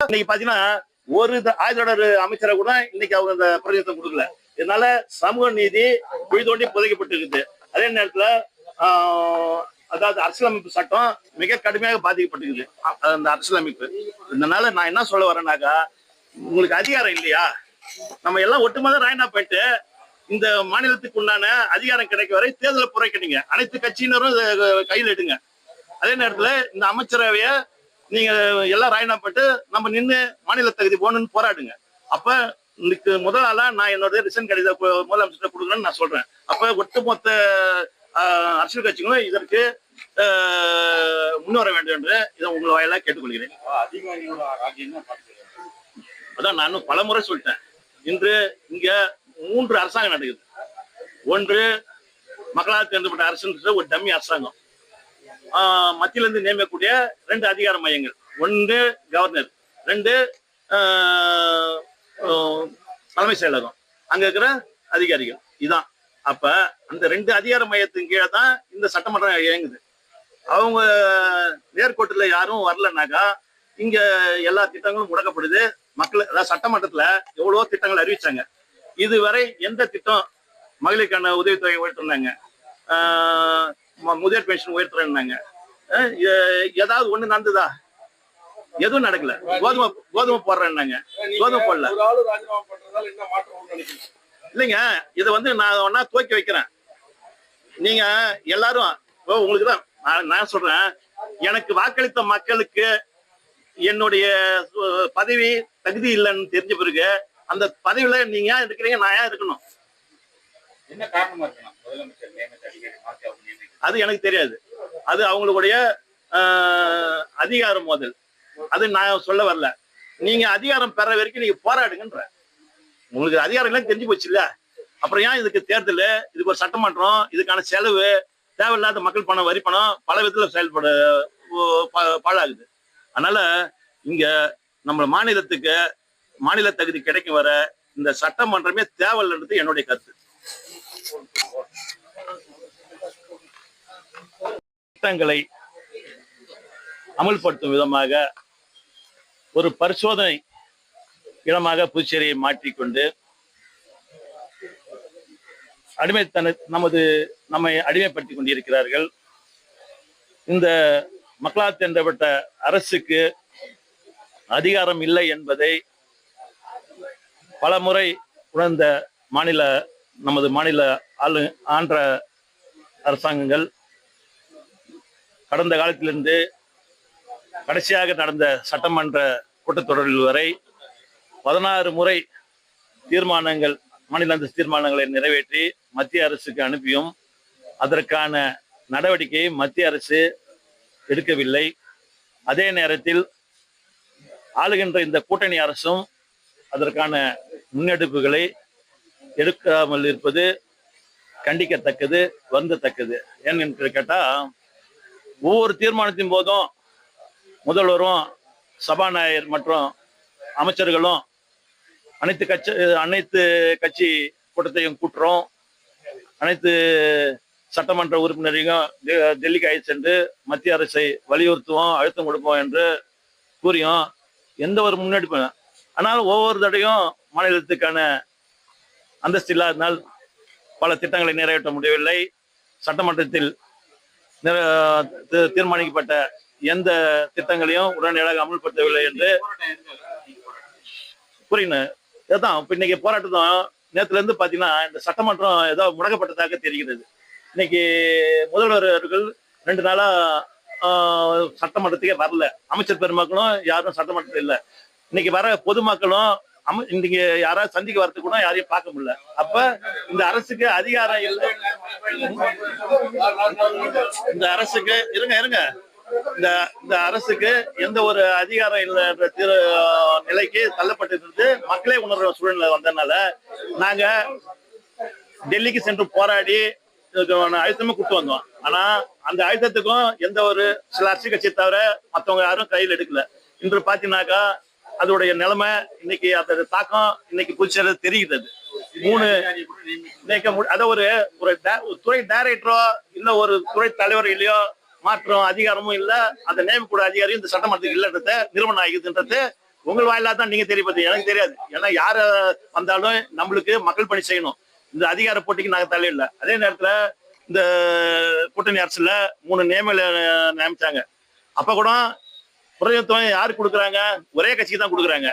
இன்னைக்கு பாத்தீங்கன்னா ஒரு த- தொடர் அமைச்சரை கூட இன்னைக்கு அவங்க அந்த பிரதிநிதித்துவம் கொடுக்கல. இதனால சமூக நீதி குழி தோண்டி புதைக்கப்பட்டு இருக்குது அதே நேரத்துல அதாவது அரசியலமைப்பு சட்டம் மிக கடுமையாக பாதிக்கப்பட்டிருக்குது. அந்த அரசியலமைப்பு. இதனால நான் என்ன சொல்ல வரேன்னாக்கா உங்களுக்கு அதிகாரம் இல்லையா? நம்ம எல்லாம் ஒட்டுமொத்த ராயனா போயிட்டு இந்த மாநிலத்துக்கு உண்டான அதிகாரம் கிடைக்க வரை தேர்தலை புறக்கணிங்க. அனைத்து கட்சியினரும் கையில் எடுங்க. அதே நேரத்துல இந்த அமைச்சரவைய நீங்க எல்லாம் ராயனாப்பட்டு நம்ம நின்று மாநில தகுதி போகணும்னு போராடுங்க. அப்ப இன்னைக்கு முதல் ஆளா நான் என்னோட ரிசன் கடித கு- முதலமைச்சர் கொடுக்குறேன்னு நான் சொல்றேன். அப்ப ஒட்டுமொத்த அரசியல் கட்சிகளும் இதற்கு முன்வர வேண்டும் என்று இதை உங்களை வாயிலா கேட்டுக்கொள்கிறேன். அதான் நானும் பலமுறை சொல்லிட்டேன். இன்று இங்க மூன்று அரசாங்கம் நடக்குது. ஒன்று மக்களால் தேர்ந்தெடுக்கப்பட்ட அரசு ஒரு டம்மி அரசாங்கம். ஆஹ் மத்தியில இருந்து நியமிக்கக்கூடிய ரெண்டு அதிகார மையங்கள். ஒன்று கவர்னர் ரெண்டு ஆஹ் தலைமை செயலகம். அங்க இருக்கிற அதிகாரிகள். இதான். அப்ப அந்த ரெண்டு அதிகார மையத்தின் கீழே தான் இந்த சட்டமன்றம் இயங்குது. அவங்க நேர்கோட்டுல யாரும் வரலனாக்கா இங்க எல்லா திட்டங்களும் முடக்கப்படுது. மக்கள் அதாவது சட்டமன்றத்துல எவ்வளவோ திட்டங்கள் அறிவிச்சாங்க. இதுவரை எந்த திட்டம் மகளிருக்கான உதவித்தொகை உயர்த்தினாங்க ஆஹ் மு- முதியோர் பென்ஷன் உயர்த்துறேன்னாங்க. ஏதாவது ஒண்ணு நடந்ததா? எதுவும் நடக்கல. கோதுமை கோதுமை போடுறேன்னாங்க. கோதுமை போடல. இல்லைங்க இதை வந்து நான் ஒன்னா துவக்கி வைக்கிறேன். நீங்க எல்லாரும் உங்களுக்கு தான் நான் சொல்றேன். எனக்கு வாக்களித்த மக்களுக்கு என்னுடைய பதவி தகுதி இல்லைன்னு தெரிஞ்ச பிறகு அந்த பதவியில நீங்க ஏன் இருக்கிறீங்க நான் ஏன் இருக்கணும்? என்ன காரணமா இருக்கலாம் முதலமைச்சர் நியமித்த அதிகாரி அது எனக்கு தெரியாது. அது அவங்களுடைய அதிகாரம் மோதல். அது நான் சொல்ல வரல. நீங்க அதிகாரம் பெற வரைக்கும் நீங்க போராடுங்கன்ற. உங்களுக்கு அதிகாரம் எல்லாம் தெரிஞ்சு போச்சு இல்ல? அப்புறம் ஏன் இதுக்கு தேர்தல்? இதுக்கு ஒரு சட்டமன்றம் இதுக்கான செலவு தேவையில்லாத மக்கள் பணம் வரி பணம் பல விதத்துல செயல்பட பாழாகுது. அதனால இங்க நம்ம மாநிலத்துக்கு மாநில தகுதி கிடைக்கும் வர இந்த சட்டமன்றமே தேவையில்லைன்றது என்னுடைய கருத்து. திட்டங்களை அமல்படுத்தும் விதமாக ஒரு பரிசோதனை இடமாக புதுச்சேரியை மாற்றிக்கொண்டு அடிமைத்தன நமது நம்மை அடிமைப்படுத்தி கொண்டிருக்கிறார்கள். இந்த மக்களாத் என்றப்பட்ட அரசுக்கு அதிகாரம் இல்லை என்பதை பலமுறை உணர்ந்த மாநில நமது மாநில ஆளு ஆன்ற அரசாங்கங்கள் கடந்த காலத்திலிருந்து கடைசியாக நடந்த சட்டமன்ற கூட்டத்தொடரில் வரை பதினாறு முறை தீர்மானங்கள் மாநில அந்தஸ்து தீர்மானங்களை நிறைவேற்றி மத்திய அரசுக்கு அனுப்பியும் அதற்கான நடவடிக்கையை மத்திய அரசு எடுக்கவில்லை. அதே நேரத்தில் ஆளுகின்ற இந்த கூட்டணி அரசும் அதற்கான முன்னெடுப்புகளை எடுக்காமல் இருப்பது கண்டிக்கத்தக்கது வருந்தத்தக்கது. ஏன்னு என்று கேட்டால் ஒவ்வொரு தீர்மானத்தின் போதும் முதல்வரும் சபாநாயகர் மற்றும் அமைச்சர்களும் அனைத்து கட்சி அனைத்து கட்சி கூட்டத்தையும் கூட்டுறோம். அனைத்து சட்டமன்ற உறுப்பினரையும் டெ- டெல்லிக்கு அழைத்து சென்று மத்திய அரசை வலியுறுத்துவோம் அழுத்தம் கொடுப்போம் என்று கூறியும் எந்த ஒரு முன்னெடுப்பு ஆனால் ஒவ்வொரு தடையும் மாநிலத்துக்கான அந்தஸ்து இல்லாதனால் பல திட்டங்களை நிறைவேற்ற முடியவில்லை. சட்டமன்றத்தில் தீர்மானிக்கப்பட்ட எந்த திட்டங்களையும் உடனடியாக அமல்படுத்தவில்லை என்று புரியுங்க இதுதான். இப்ப இன்னைக்கு போராட்டம் நேத்துல இருந்து பாத்தீங்கன்னா இந்த சட்டமன்றம் ஏதோ முடக்கப்பட்டதாக தெரிகிறது. இன்னைக்கு முதல்வர் அவர்கள் ரெண்டு நாளா ஆஹ், சட்டமன்றத்துக்கே வரல. அமைச்சர் பெருமக்களும் யாரும் சட்டமன்றத்தில் இல்ல. இன்னைக்கு வர பொதுமக்களும் அம இன்னைக்கு யாராவது சந்திக்க வரத்துக்கு கூட யாரையும் பார்க்க முடியல. அப்ப இந்த அரசுக்கு அதிகாரம் இல்லை இந்த அரசுக்கு இருங்க இருங்க. இந்த இந்த அரசுக்கு எந்த ஒரு அதிகாரம் இல்லைன்ற திரு நிலைக்கு தள்ளப்பட்டிருந்து மக்களே உணர்ற சூழ்நிலை வந்ததுனால நாங்க டெல்லிக்கு சென்று போராடி அழுத்தமே கூட்டு வந்தோம். ஆனா அந்த அழுத்தத்துக்கும் எந்த ஒரு சில அரசியல் கட்சியை தவிர மத்தவங்க யாரும் கையில் எடுக்கல. இன்று பாத்தீங்கன்னாக்கா அதோடைய நிலைமை இன்னைக்கு அதோட தாக்கம் இன்னைக்கு புதுச்சேரி அது. மூணு அத அதை ஒரு ஒரு துறை டைரக்டரோ இல்ல ஒரு துறை தலைவர் இல்லையோ மாற்றம் அதிகாரமும் இல்ல அந்த நியமிக்கூட அதிகாரியும் இந்த சட்டமன்றத்துக்கு இல்லன்றத நிறுவனம் ஆகுதுன்றது உங்கள் வாயிலா தான் நீங்க தெரியப்படுது எனக்கு தெரியாது. ஏன்னா யார வந்தாலும் நம்மளுக்கு மக்கள் பணி செய்யணும். இந்த அதிகார போட்டிக்கு நாங்க தலையிடல அதே நேரத்துல இந்த கூட்டணி அரசுல மூணு நியமங்களை நியமிச்சாங்க. அப்ப கூட பிரதிநிதித்துவம் யாரு கொடுக்குறாங்க? ஒரே கட்சிக்கு தான் கொடுக்குறாங்க.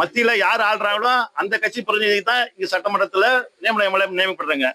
மத்தியில யார் ஆள்றாங்களோ அந்த கட்சி பிரதிநிதி தான் இங்க சட்டமன்றத்துல நியமனம் நியமிக்கப்படுறாங்க.